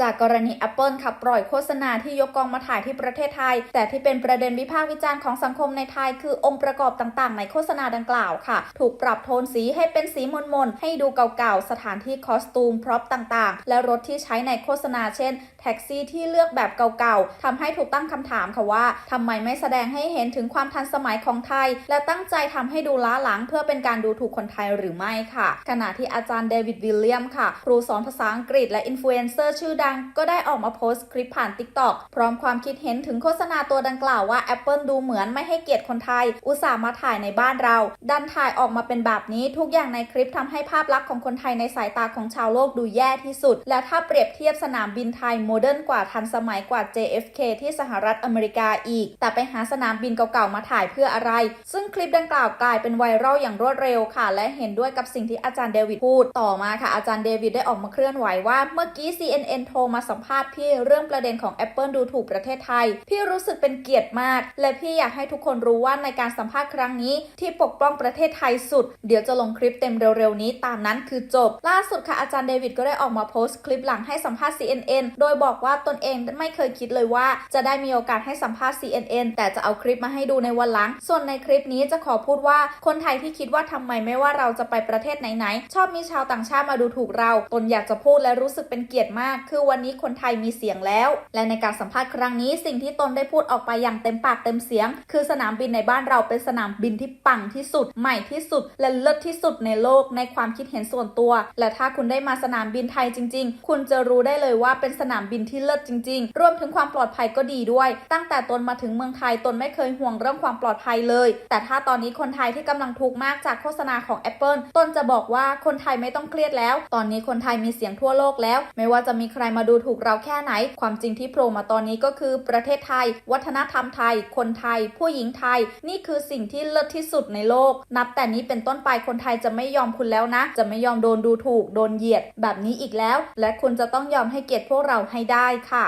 จากกรณี Apple ค่ะปล่อยโฆษณาที่ยกกองมาถ่ายที่ประเทศไทย แต่ที่เป็นประเด็นวิพากษ์วิจารณ์ของสังคมในไทย คือองค์ประกอบต่างๆ ในโฆษณาดังกล่าวค่ะ ถูกปรับโทนสีให้เป็นสีมนๆให้ดูเก่าๆ สถานที่คอสตูม พร็อพต่างๆ และรถที่ใช้ในโฆษณาเช่น แท็กซี่ที่เลือกแบบเก่าๆทำให้ถูกตั้งคำถามค่ะว่าทำไมไม่แสดงให้เห็นถึงความทันสมัยของไทย และตั้งใจทำให้ดูล้าหลัง เพื่อเป็นการดูถูกคนไทยหรือไม่ค่ะ ขณะที่อาจารย์เดวิดวิลเลียมค่ะ ครูสอนภาษาอังกฤษและอินฟลูเอนเซอร์ชื่อดังก็ได้ออกมาโพสต์คลิปผ่าน TikTok พร้อมความคิดเห็นถึงโฆษณาตัวดังกล่าวว่า Apple ดูเหมือนไม่ให้เกียรติคนไทย อุตส่าห์มาถ่ายในบ้านเรา ดันถ่ายออกมาเป็นแบบนี้ทุกอย่างในคลิปทำให้ภาพลักษณ์ของคนไทยในสายตาของชาวโลกดูแย่ที่สุด และถ้าเปรียบเทียบสนามบินไทยโมเดิร์นกว่าทันสมัยกว่า JFK ที่สหรัฐอเมริกาอีก แต่ไปหาสนามบินเก่าๆมาถ่ายเพื่ออะไร ซึ่งคลิปดังกล่าวกลายเป็นไวรัลอย่างรวดเร็วค่ะ และเห็นด้วยกับสิ่งที่อาจารย์เดวิดพูด ต่อมาค่ะอาจารย์เดวิดได้ออกมาเคลื่อนไหวว่าเมื่อกี้ CNN โทรมาสัมภาษณ์พี่เรื่องประเด็นของ Apple ดูถูกประเทศไทย พี่รู้สึกเป็นเกียรติมาก และพี่อยากให้ทุกคนรู้ว่าในการสัมภาษณ์ครั้งนี้ที่ปกป้องประเทศไทยสุด เดี๋ยวจะลงคลิปเต็มเร็วๆนี้ตามนั้นคือจบ ล่าสุดค่ะอาจารย์เดวิดก็ได้ออกมาโพสต์คลิปหลังให้สัมภาษณ์ CNN โดยบอกว่าตนเองไม่เคยคิดเลยว่า จะได้มีโอกาสให้สัมภาษณ์ CNN แต่จะเอาคลิปมาให้ดูในวันหลัง ส่วนในคลิปนี้จะขอพูดว่าคนไทยที่คิดว่าทำไมไม่ว่าเราจะไปประเทศไหนๆชอบมีชาวต่างชาติมาดูถูกเรา ตนอยากจะพูดและรู้สึกเป็นเกียรติมาก คือวันนี้คนไทยมีเสียงแล้ว และในการสัมภาษณ์ครั้งนี้สิ่งที่ตนได้พูดออกไปอย่างเต็มปากเต็มเสียง คือสนามบินในบ้านเราเป็นสนามบินที่ปังที่สุด ใหม่ที่สุด และเลิศที่สุดในโลกในความคิดเห็นส่วนตัว และถ้าคุณได้มาสนามบินไทยจริง ๆ คุณจะรู้ได้เลยว่าเป็นสนามบินที่เลิศจริง ๆ รวมถึงความปลอดภัยก็ดีด้วย ตั้งแต่ตนมาถึงเมืองไทยตนไม่เคยห่วงเรื่องความปลอดภัยเลย แต่ถ้าตอนนี้คนไทยที่กำลังทุกข์มากจากโฆษณาของ Apple ตนจะบอกว่าคนไทยไม่ต้องเครียดแล้ว ตอนนี้คนไทยมีเสียงทั่วโลกแล้ว ไม่ว่าจะมีใครมาดูถูกเราแค่ไหน ความจริงที่โผล่มาตอนนี้ก็คือประเทศไทย วัฒนธรรมไทย คนไทย ผู้หญิงไทย นี่คือสิ่งที่เลิศที่สุดในโลก นับแต่นี้เป็นต้นไปคนไทยจะไม่ยอมคุณแล้วนะ จะไม่ยอมโดนดูถูก โดนเหยียด แบบนี้อีกแล้ว และคุณจะต้องยอมให้เกียรติพวกเราให้ได้ค่ะ